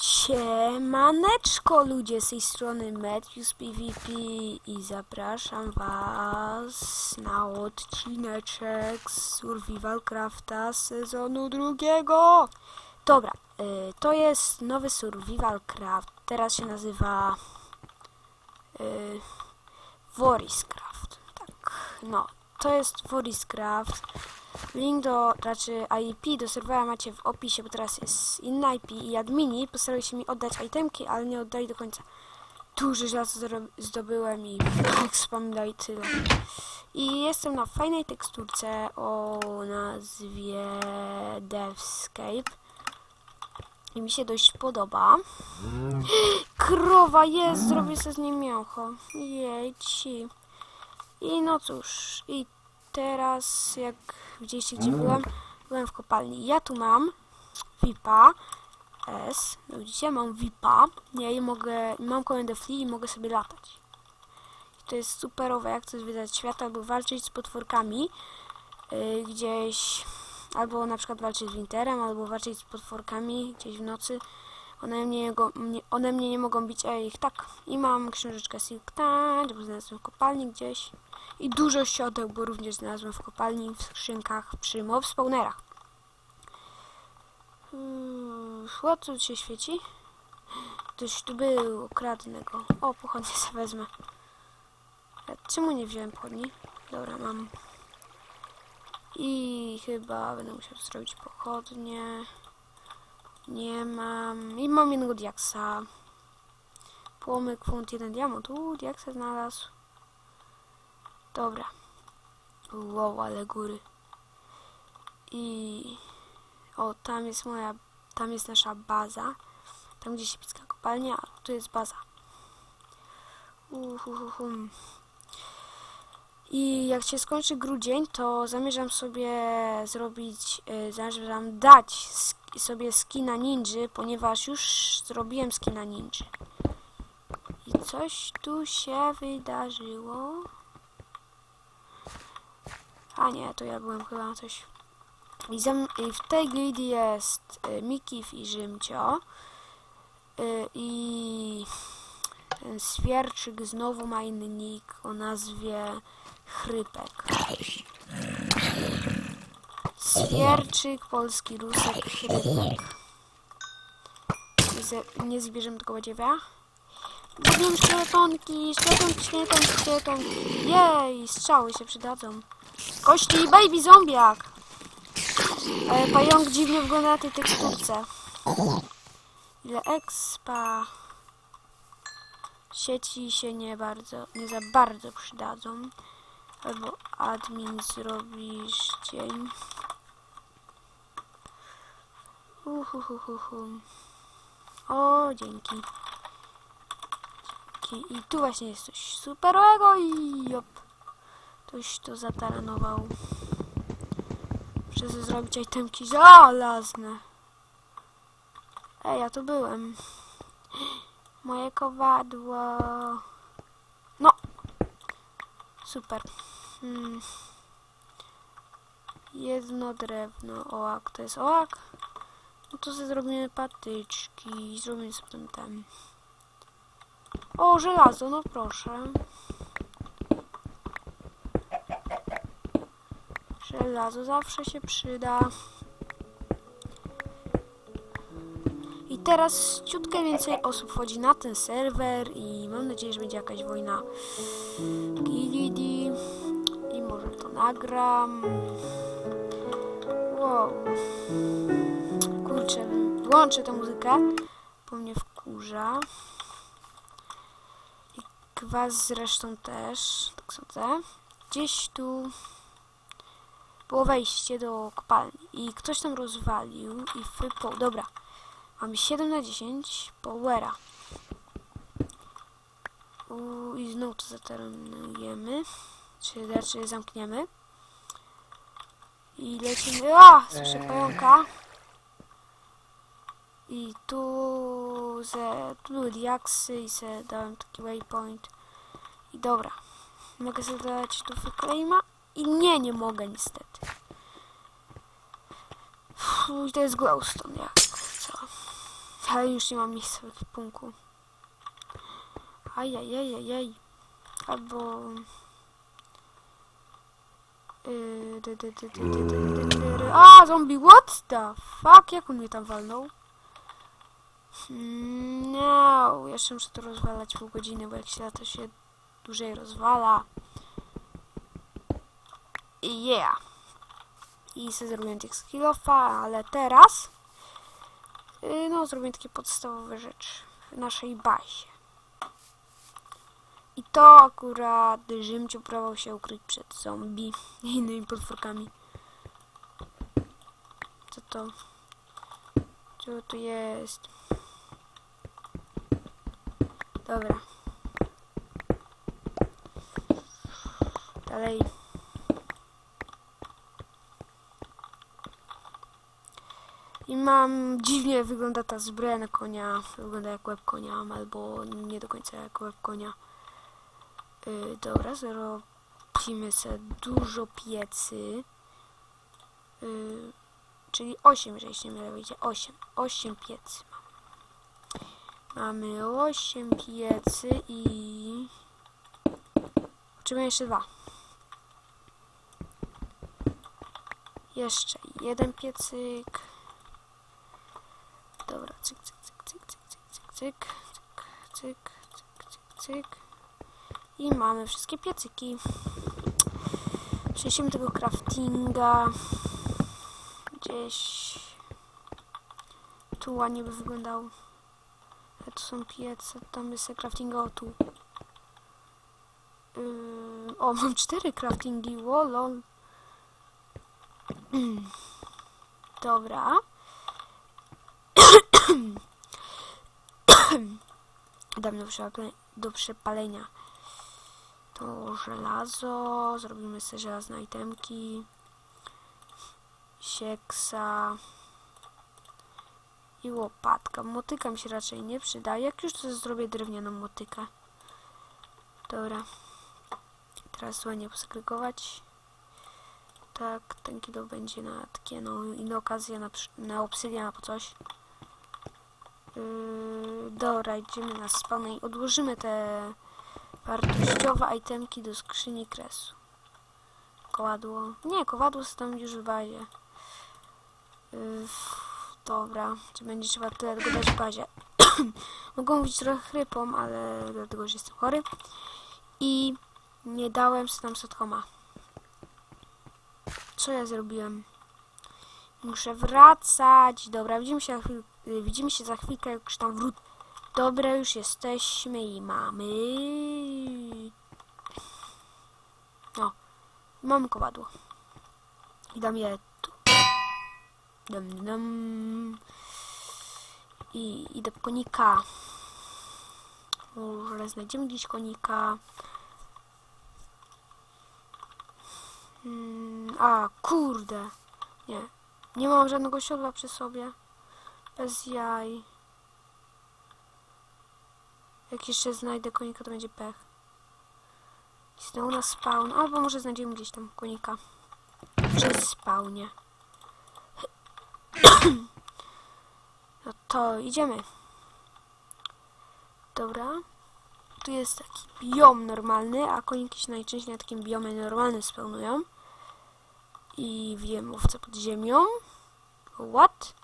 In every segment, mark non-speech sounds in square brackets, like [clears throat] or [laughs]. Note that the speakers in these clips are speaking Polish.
Siemaneczko ludzie z tej strony Matthews PvP i zapraszam was na odcineczek z Survival Crafta sezonu drugiego. Dobra, y, to jest nowy Survival Craft, teraz się nazywa y, tak, no, to jest Voriscraft. Link do, znaczy IP do serwera macie w opisie, bo teraz jest inna IP i admini postarali się mi oddać itemki, ale nie oddali do końca. Duże żelazo zdobyłem i [laughs] wspominali tyle. I jestem na fajnej teksturce o nazwie Devscape. I mi się dość podoba. [gasps] Krowa jest, zrobię sobie z niej mięcho. Jejci. I no cóż, i teraz jak widzieliście gdzie byłem, byłem w kopalni. Ja tu mam VIPa S, no widzicie, mam VIPa, nie, i mogę, mam komendę free i mogę sobie latać. I to jest superowe, jak chcesz wydać świat albo walczyć z potworkami yy, gdzieś, albo na przykład walczyć z Winterem, albo walczyć z potworkami gdzieś w nocy. One mnie, go, mnie, one mnie nie mogą bić, a ja ich tak. I mam książeczkę Silk Touch, bo znalazłem w kopalni gdzieś. I dużo siodeł, bo również znalazłem w kopalni, w skrzynkach, przy mob spawnerach. Hmm, co się świeci? Ktoś tu był, kradnę go. O, pochodnie sobie wezmę. A czemu nie wziąłem pochodni? Dobra, mam. I chyba będę musiał zrobić pochodnie. Nie mam. I mam jednego diaksa. Płomyk, funt, jeden diamont. Uuu, diaksa znalazł. Dobra. Wow, ale góry. I... O, tam jest moja... Tam jest nasza baza. Tam, gdzie się piska kopalnia, a tu jest baza. Uhuhuhum. I jak się skończy grudzień, to zamierzam sobie zrobić, y, zamierzam dać sobie skina ninja, ponieważ już zrobiłem skina ninja. I coś tu się wydarzyło. A nie, to ja byłem chyba na coś. I, zam- i w tej gildii jest y, Mikif i Rzymcio. Y, I ten Swierczyk znowu ma inny nick o nazwie Chrypek. Swierczyk, polski rusek, Chrypek. Nie ze- zbierzemy tego badziewia. Zbierzemy szkieletonki, szkieletonki, szkieletonki, szkieletonki. Jej, strzały się przydadzą. Kości, baby zombiak! Ale pająk dziwnie wygląda na tej teksturce. Ile expa. Sieci się nie bardzo, nie za bardzo przydadzą. Albo admin zrobisz dzień. Uhuhuhuhu. O, dzięki. dzięki. I tu właśnie jest coś superowego i jop. Ktoś to zataranował. Muszę zrobić itemki żelazne. Ej, ja tu byłem. Moje kowadło. No. Super. Hmm. Jedno drewno. Oak. To jest oak? No to sobie zrobimy patyczki. Zrobimy sobie ten ten. O, żelazo, no proszę. Żelazo zawsze się przyda. I teraz ciutkę więcej osób wchodzi na ten serwer i mam nadzieję, że będzie jakaś wojna gildi i może to nagram. Wow. Kurczę, włączę tę muzykę, bo mnie wkurza. I was zresztą też, tak sądzę. Gdzieś tu było wejście do kopalni i ktoś tam rozwalił i wypał. Dobra, mamy 7 na 10 powera. U, I znowu to zaterenujemy, czy raczej zamkniemy. I lecimy. A! Słyszę pająka. I tu ze, tu były diaksy i se dałem taki waypoint. I dobra. Mogę sobie dać tu wyklejma. I nie, nie mogę niestety. Uff, to jest glowstone, jak co. Ale już nie mam miejsca w punku Ajajajajaj. Albo... A, zombie, what the fuck? Jak on mnie tam walnął? Hmm, no, jeszcze muszę to rozwalać pół godziny, bo jak się lata się dłużej rozwala. Yeah. I sobie zrobiłem tych skillofa, ale teraz yy, no zrobię takie podstawowe rzeczy w naszej bazie. I to akurat Rzymciu próbował się ukryć przed zombie i innymi potworkami. Co to? Co tu jest? Dobra. Dalej. I mam, dziwnie wygląda ta zbroja na konia, wygląda jak łeb konia, albo nie do końca jak łeb konia. Yy, dobra, zrobimy sobie dużo piecy. Yy, czyli 8, jeżeli się mylę, wyjdzie 8. 8 piecy mam. Mamy 8 piecy i... Potrzebujemy jeszcze dwa. Jeszcze jeden piecyk. Dobra, cyk, cyk, cyk, cyk, cyk, cyk, cyk, cyk, cyk, cyk, cyk, cyk. I mamy wszystkie piecyki. Przenieśmy tego craftinga gdzieś tu ładnie by wyglądał. A tu są piece, tam jest craftinga, o tu. Yy, o, mam cztery craftingi, wolol. Dobra. Dam do, przepale- do przepalenia to żelazo. Zrobimy sobie żelazne itemki. Sieksa. I łopatka. Motyka mi się raczej nie przyda. Jak już to zrobię drewnianą motykę. Dobra. Teraz ładnie posegregować. Tak, ten kilo będzie na takie no, okazje, na, na obsydian albo coś. Yy, dobra, idziemy na spawn i odłożymy te wartościowe itemki do skrzyni kresu. Kowadło. Nie, kowadło jest tam już w bazie. Yy, dobra, czy będzie trzeba tyle tego dać w bazie. [clears throat] Mogą mówić trochę chrypą, ale dlatego, że jestem chory. I nie dałem sobie tam sothoma. Co ja zrobiłem? Muszę wracać. Dobra, widzimy się, widzimy się za chwilkę, jak już tam wrócę. Dobra, już jesteśmy i mamy... No, mamy kowadło. I dam je tu. Dam, dam. I idę po konika. Może znajdziemy gdzieś konika. Mm, a, kurde. Nie. Nie mam żadnego siodła przy sobie. Bez jaj. Jak jeszcze znajdę konika, to będzie pech. Znowu na spawn. Albo może znajdziemy gdzieś tam konika. Przy spawnie. [clears throat] No to idziemy. Dobra. Tu jest taki biom normalny, a koniki się najczęściej na takim biomie normalnym spełnują. I wiem, owce pod ziemią. What?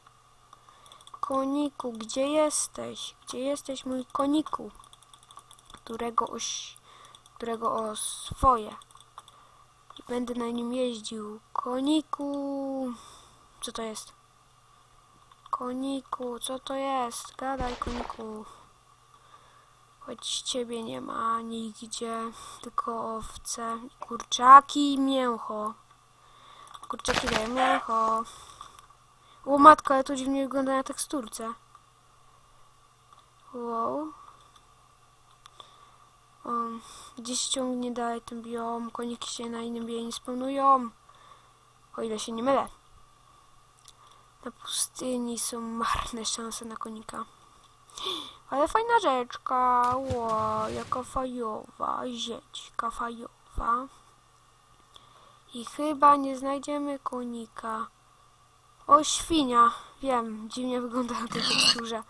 Koniku, gdzie jesteś? Gdzie jesteś, mój koniku? Którego oś... Którego o swoje. I będę na nim jeździł. Koniku... Co to jest? Koniku, co to jest? Gadaj, koniku. Choć ciebie nie ma nigdzie, tylko owce, kurczaki i mięcho. Kurczaki dają mięcho. O matko, ale to dziwnie wygląda na teksturce. Wow. Um, gdzieś ciągnie dalej ten biom, koniki się na innym biomie spełnują. O ile się nie mylę. Na pustyni są marne szanse na konika. Ale fajna rzeczka. Ło, jaka fajowa. Zieczka fajowa. I chyba nie znajdziemy konika. O, świnia. Wiem, dziwnie wygląda na tej teksturze.